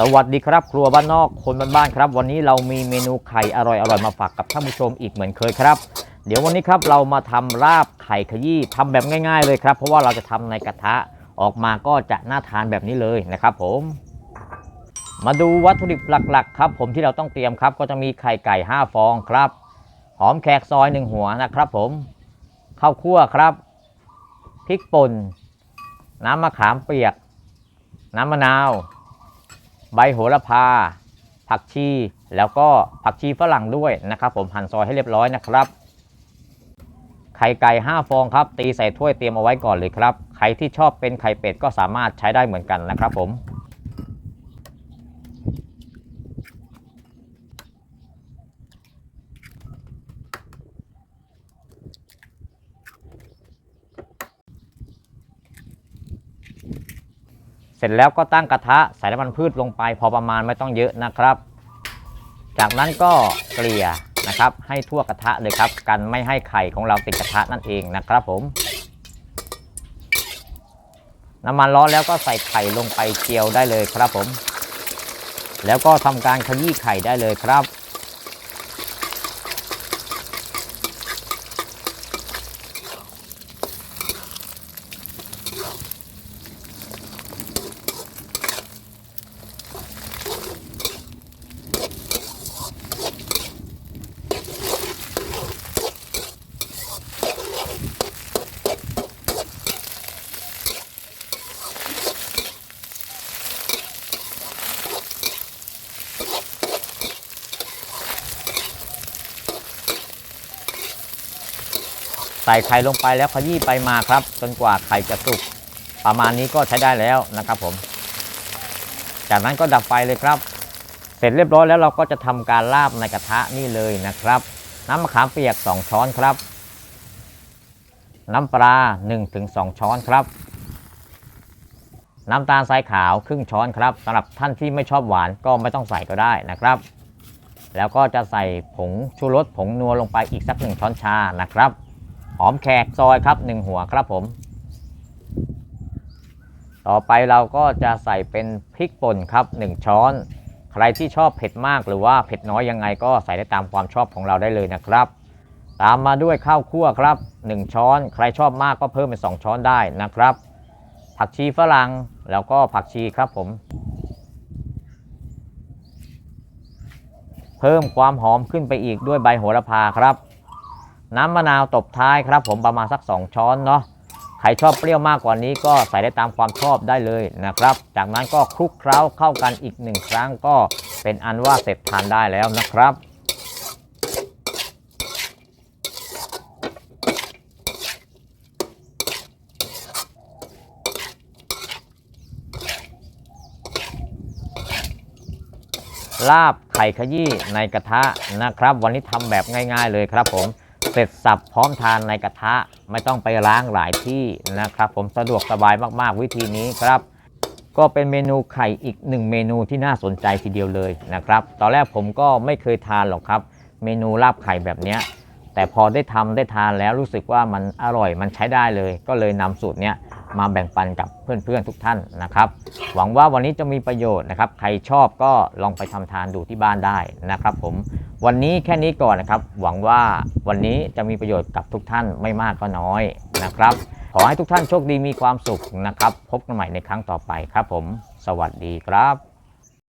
สวัสดีครับครัวบ้านนอกคนบ้านๆครับ วันนี้เรามีเมนูไข่อร่อยๆมาฝากกับท่านผู้ชมอีกเหมือนเคยครับ เดี๋ยววันนี้ครับเรามาทำลาบไข่ขยี้ทำแบบง่าย ๆ เลยครับ เพราะว่าเราจะทำในกระทะออกมาก็จะน่าทานแบบนี้เลยนะครับ ผม มาดูวัตถุดิบหลัก ๆ ครับ ผมที่เราต้องเตรียมครับ ก็จะมีไข่ไก่ 5 ฟองครับ หอมแขกซอย1หัวนะครับ ผมข้าวคั่วครับพริกป่นน้ำมะขามเปียก น้ำมะนาว ใบโหระพา ผักชี แล้วก็ผักชีฝรั่งด้วยนะครับ ผมหั่นซอยให้เรียบร้อยนะครับไข่ไก่ 5 ฟองครับ ตีใส่ถ้วยเตรียมเอาไว้ก่อนเลยครับ ใครที่ชอบเป็นไข่เป็ดก็สามารถใช้ได้เหมือนกันนะครับผม เสร็จแล้วก็ตั้งกระทะใส่น้ำมันพืชลงไป พอประมาณไม่ต้องเยอะนะครับ จากนั้นก็เกลี่ยนะครับ ให้ทั่วกระทะเลยครับ กันไม่ให้ไข่ของเราติดกระทะนั่นเองนะครับผม น้ำมันร้อนแล้วก็ใส่ไข่ลงไปเจียวได้เลยครับผม แล้วก็ทำการขยี้ไข่ได้เลยครับ ใส่ไข่ลงไปแล้วขยี้ไปมาครับ จนกว่าไข่จะสุกประมาณนี้ก็ใช้ได้แล้วนะครับผม จากนั้นก็ดับไฟเลยครับ เสร็จเรียบร้อยแล้วเราก็จะทำการลาบในกระทะนี่เลยนะครับ น้ำมะขามเปียก 2 ช้อนครับ น้ำปลา 1-2 ช้อนครับ น้ำตาลทรายขาวครึ่งช้อนครับสำหรับท่านที่ไม่ชอบหวานก็ไม่ต้องใส่ก็ได้นะครับ แล้วก็จะใส่ผงชูรสผงนัวลงไปอีกสักหนึ่งช้อนชานะครับ หอมแขกซอยครับ1หัวครับผม ต่อไปเราก็จะใส่เป็นพริกป่นครับ1ช้อน ใครที่ชอบเผ็ดมากหรือว่าเผ็ดน้อยยังไงก็ใส่ได้ตามความชอบของเราได้เลยนะครับ ตามมาด้วยข้าวคั่วครับ 1 ช้อน ใครชอบมากก็เพิ่มเป็น2ช้อนได้นะครับ ผักชีฝรั่งแล้วก็ผักชีครับผม เพิ่มความหอมขึ้นไปอีกด้วยใบโหระพาครับ น้ำมะนาวตบท้ายครับ ผมประมาณสัก 2 ช้อนเนาะใครชอบเปรี้ยวมากกว่านี้ก็ใส่ได้ตามความชอบได้เลยนะครับ จากนั้นก็คลุกเคล้าเข้ากันอีกหนึ่งครั้งก็เป็นอันว่าเสร็จทานได้แล้วนะครับ ลาบไข่ขยี้ในกระทะนะครับ วันนี้ทำแบบง่าย ๆ เลยครับผมเสร็จสับพร้อมทานในกระทะไม่ต้องไปล้างหลายที่นะครับ ผมสะดวกสบายมากๆวิธีนี้ครับ ก็เป็นเมนูไข่อีกหนึ่งเมนูที่น่าสนใจทีเดียวเลยนะครับ ตอนแรกผมก็ไม่เคยทานหรอกครับ เมนูลาบไข่แบบนี้แต่พอได้ทำได้ทานแล้วรู้สึกว่ามันอร่อยมันใช้ได้เลย ก็เลยนำสูตรเนี้ย มาแบ่งปันกับเพื่อนๆทุกท่านนะครับ หวังว่าวันนี้จะมีประโยชน์นะครับ ใครชอบก็ลองไปทำทานดูที่บ้านได้นะครับ ผมวันนี้แค่นี้ก่อนนะครับ หวังว่าวันนี้จะมีประโยชน์กับทุกท่านไม่มากก็น้อยนะครับ ขอให้ทุกท่านโชคดีมีความสุขนะครับ พบกันใหม่ในครั้งต่อไปครับ ผม สวัสดีครับ